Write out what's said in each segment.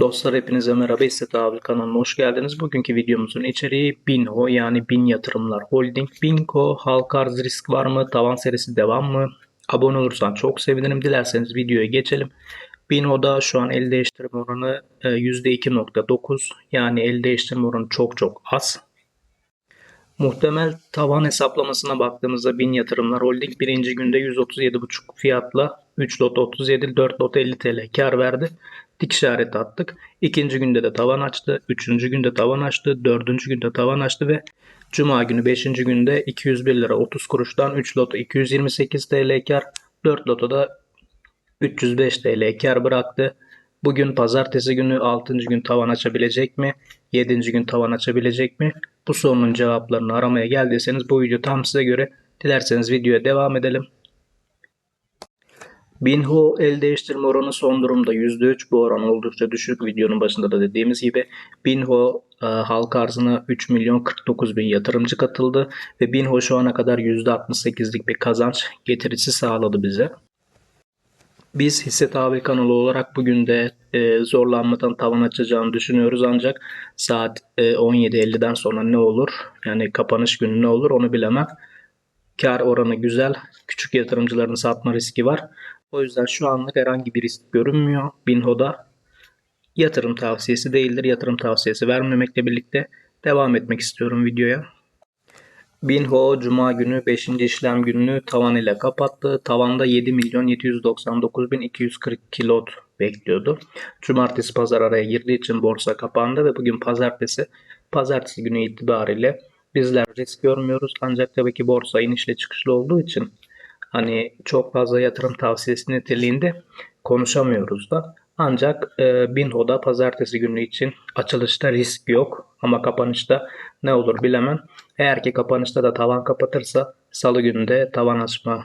Dostlar hepinize merhaba İstet abi kanalına hoş geldiniz. Bugünkü videomuzun içeriği Binho yani Bin Yatırımlar Holding. Binho halka arz risk var mı? Tavan serisi devam mı? Abone olursan çok sevinirim. Dilerseniz videoya geçelim. Binho'da şu an el değiştirme oranı e, %2.9 yani el değiştirme oranı çok çok az. Muhtemel tavan hesaplamasına baktığımızda Bin Yatırımlar Holding birinci günde 137,5 fiyatla 3 lot 37, 4 lot 50 TL kar verdi. Dik işareti attık. İkinci günde de tavan açtı. Üçüncü günde tavan açtı. Dördüncü günde tavan açtı ve Cuma günü 5. günde 201 lira 30 kuruştan 3 loto 228 TL kar. 4 lotoda 305 TL kar bıraktı. Bugün pazartesi günü 6. gün tavan açabilecek mi? 7. gün tavan açabilecek mi? Bu sorunun cevaplarını aramaya geldiyseniz bu video tam size göre. Dilerseniz videoya devam edelim. Binho el değiştirme oranı son durumda %3 bu oran oldukça düşük videonun başında da dediğimiz gibi Binho e, halka arzına 3 milyon 49 bin yatırımcı katıldı ve Binho şu ana kadar %68'lik bir kazanç getirisi sağladı bize. Biz hisse tabi kanalı olarak bugün de e, zorlanmadan tavan açacağını düşünüyoruz ancak saat e, 17.50'den sonra ne olur yani kapanış günü ne olur onu bilemem. Kar oranı güzel. Küçük yatırımcıların satma riski var. O yüzden şu anlık herhangi bir risk görünmüyor. Binho'da yatırım tavsiyesi değildir. Yatırım tavsiyesi vermemekle birlikte devam etmek istiyorum videoya. Binho Cuma günü 5. işlem gününü tavan ile kapattı. Tavanda 7 milyon 799 bin 242 lot bekliyordu. Cumartesi pazar araya girdiği için borsa kapandı ve bugün pazartesi pazartesi günü itibariyle bizler risk görmüyoruz. Ancak tabii ki borsa inişli çıkışlı olduğu için hani çok fazla yatırım tavsiyesi niteliğinde konuşamıyoruz da. Ancak e, Binho'da pazartesi günü için açılışta risk yok ama kapanışta ne olur bilemem. Eğer ki kapanışta da tavan kapatırsa salı günü de tavan açma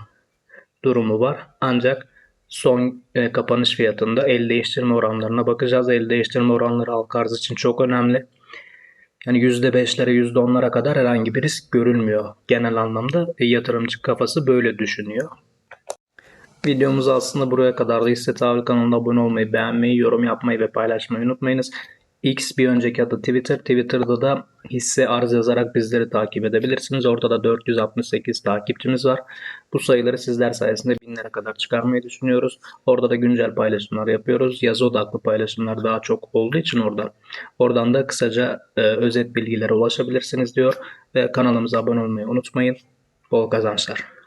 durumu var. Ancak son e, kapanış fiyatında el değiştirme oranlarına bakacağız. El değiştirme oranları halka arz için çok önemli. Yani %5'lere %10'lara kadar herhangi bir risk görülmüyor. Genel anlamda yatırımcı kafası böyle düşünüyor. Videomuz aslında buraya kadar da hisse tahvil kanalına abone olmayı, beğenmeyi, yorum yapmayı ve paylaşmayı unutmayınız. X bir önceki adı Twitter. Twitter'da da hisse arz yazarak bizleri takip edebilirsiniz. Orada da 468 takipçimiz var. Bu sayıları sizler sayesinde binlere kadar çıkarmayı düşünüyoruz. Orada da güncel paylaşımlar yapıyoruz. Yazı odaklı paylaşımlar daha çok olduğu için orada. Oradan da kısaca e, özet bilgilere ulaşabilirsiniz diyor. Ve kanalımıza abone olmayı unutmayın. Bol kazançlar.